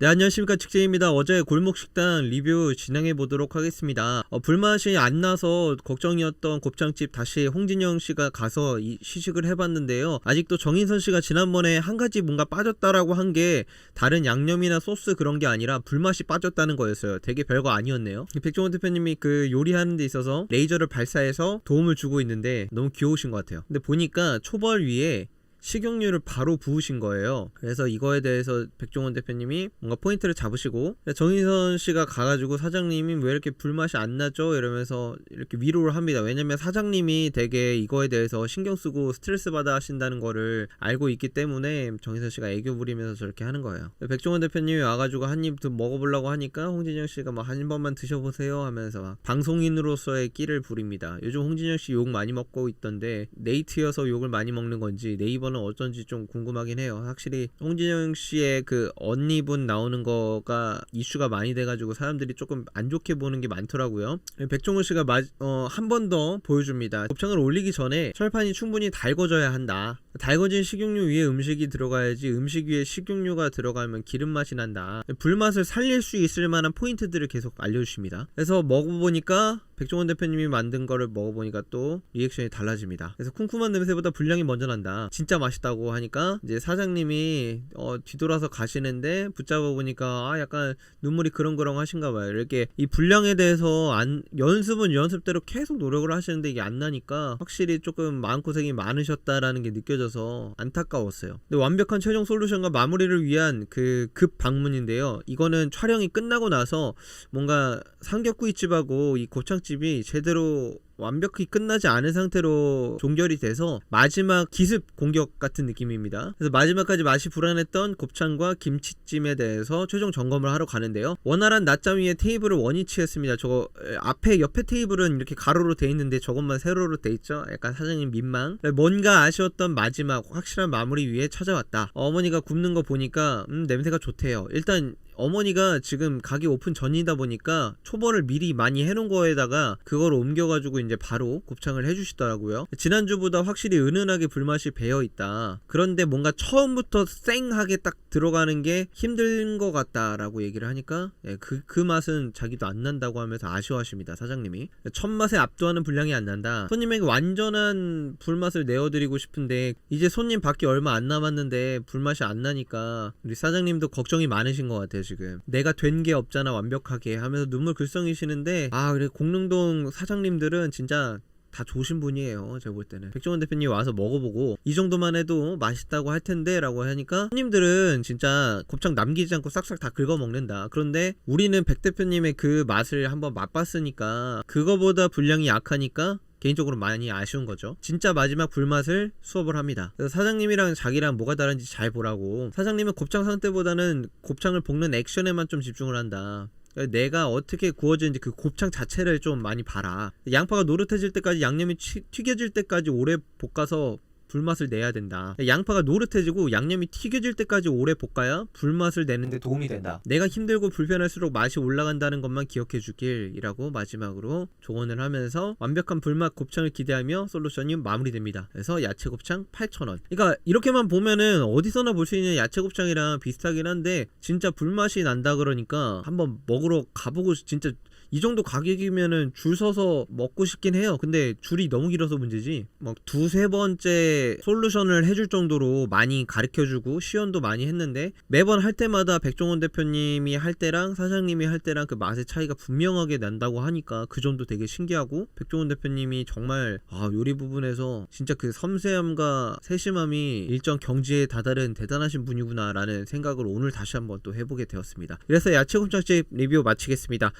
네 안녕하십니까 직재입니다. 어제 골목식당 리뷰 진행해 보도록 하겠습니다. 어, 불맛이 안 나서 걱정이었던 곱창집 다시 홍진영 씨가 가서 이 시식을 해봤는데요. 아직도 정인선 씨가 지난번에 한 가지 뭔가 빠졌다라고 한 게 다른 양념이나 소스 그런 게 아니라 불맛이 빠졌다는 거였어요. 되게 별거 아니었네요. 백종원 대표님이 그 요리하는 데 있어서 레이저를 발사해서 도움을 주고 있는데 너무 귀여우신 것 같아요. 근데 보니까 초벌 위에 식용유를 바로 부으신 거예요. 그래서 이거에 대해서 백종원 대표님이 뭔가 포인트를 잡으시고 정인선 씨가 가가지고 사장님이 왜 이렇게 불맛이 안 나죠? 이러면서 이렇게 위로를 합니다. 왜냐면 사장님이 되게 이거에 대해서 신경 쓰고 스트레스 받아 하신다는 거를 알고 있기 때문에 정인선 씨가 애교 부리면서 저렇게 하는 거예요. 백종원 대표님이 와가지고 한 입 먹어보려고 하니까 홍진영 씨가 막 한 번만 드셔보세요 하면서 막 방송인으로서의 끼를 부립니다. 요즘 홍진영 씨 욕 많이 먹고 있던데 네이트여서 욕을 많이 먹는 건지 네이버 는 어쩐지 좀 궁금하긴 해요. 확실히 홍진영 씨의 그 언니분 나오는 거가 이슈가 많이 돼가지고 사람들이 조금 안 좋게 보는 게 많더라고요. 백종원 씨가 어, 한 번 더 보여줍니다. 곱창을 올리기 전에 철판이 충분히 달궈져야 한다. 달궈진 식용유 위에 음식이 들어가야지 음식 위에 식용유가 들어가면 기름 맛이 난다. 불맛을 살릴 수 있을 만한 포인트들을 계속 알려주십니다. 그래서 먹어보니까 백종원 대표님이 만든 거를 먹어보니까 또 리액션이 달라집니다. 그래서 쿰쿰한 냄새보다 분량이 먼저 난다. 진짜 맛있다고 하니까 이제 사장님이 어, 뒤돌아서 가시는데 붙잡아 보니까 아 약간 눈물이 그렁그렁 하신가 봐요. 이렇게 이 분량에 대해서 안 연습은 연습대로 계속 노력을 하시는데 이게 안 나니까 확실히 조금 마음고생이 많으셨다라는 게 느껴져서 안타까웠어요. 근데 완벽한 최종 솔루션과 마무리를 위한 그 급 방문인데요. 이거는 촬영이 끝나고 나서 뭔가 삼겹구이집하고 이 곱창집 이 제대로 완벽히 끝나지 않은 상태로 종결이 돼서 마지막 기습 공격 같은 느낌입니다. 그래서 마지막까지 맛이 불안했던 곱창과 김치찜에 대해서 최종 점검을 하러 가는데요. 원활한 낮잠 위에 테이블을 원위치했습니다. 저거 앞에 옆에 테이블은 이렇게 가로로 돼 있는데 저것만 세로로 돼 있죠. 약간 사장님 민망. 뭔가 아쉬웠던 마지막 확실한 마무리 위에 찾아왔다. 어머니가 굽는 거 보니까 음, 냄새가 좋대요. 일단 어머니가 지금 가게 오픈 전이다 보니까 초벌을 미리 많이 해놓은 거에다가 그걸 옮겨가지고 이제 바로 곱창을 해주시더라고요. 지난주보다 확실히 은은하게 불맛이 배어 있다. 그런데 뭔가 처음부터 쌩하게 딱 들어가는 게 힘든 것 같다라고 얘기를 하니까 예, 그, 그 맛은 자기도 안 난다고 하면서 아쉬워하십니다. 사장님이. 첫 맛에 압도하는 분량이 안 난다. 손님에게 완전한 불맛을 내어드리고 싶은데 이제 손님 받기 얼마 안 남았는데 불맛이 안 나니까 우리 사장님도 걱정이 많으신 것 같아요. 지금 내가 된 게 없잖아 완벽하게 하면서 눈물 글썽이시는데 아 그래 공릉동 사장님들은 진짜 다 좋으신 분이에요. 제가 볼 때는. 백종원 대표님 와서 먹어보고 이 정도만 해도 맛있다고 할 텐데 라고 하니까 손님들은 진짜 곱창 남기지 않고 싹싹 다 긁어 먹는다. 그런데 우리는 백 대표님의 그 맛을 한번 맛봤으니까 그거보다 분량이 약하니까 개인적으로 많이 아쉬운 거죠. 진짜 마지막 불맛을 수업을 합니다. 사장님이랑 자기랑 뭐가 다른지 잘 보라고. 사장님은 곱창 상태보다는 곱창을 볶는 액션에만 좀 집중을 한다. 내가 어떻게 구워지는지 그 곱창 자체를 좀 많이 봐라. 양파가 노릇해질 때까지 양념이 튀겨질 때까지 오래 볶아서 불맛을 내야 된다. 양파가 노릇해지고 양념이 튀겨질 때까지 오래 볶아야 불맛을 내는데 도움이 된다. 내가 힘들고 불편할수록 맛이 올라간다는 것만 기억해 주길이라고 마지막으로 조언을 하면서 완벽한 불맛 곱창을 기대하며 솔루션이 마무리됩니다. 그래서 야채 곱창 8,000원. 그러니까 이렇게만 보면은 어디서나 볼 수 있는 야채 곱창이랑 비슷하긴 한데 진짜 불맛이 난다 그러니까 한번 먹으러 가보고 진짜 이 정도 가격이면은 줄 서서 먹고 싶긴 해요. 근데 줄이 너무 길어서 문제지. 막 두세 번째 솔루션을 해줄 정도로 많이 가르쳐주고 시연도 많이 했는데 매번 할 때마다 백종원 대표님이 할 때랑 사장님이 할 때랑 그 맛의 차이가 분명하게 난다고 하니까 그 점도 되게 신기하고 백종원 대표님이 정말 아, 요리 부분에서 진짜 그 섬세함과 세심함이 일정 경지에 다다른 대단하신 분이구나라는 생각을 오늘 다시 한번 또 해보게 되었습니다. 그래서 야채 곱창집 리뷰 마치겠습니다.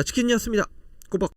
감사합니다. 치킨이었습니다. 꼬박.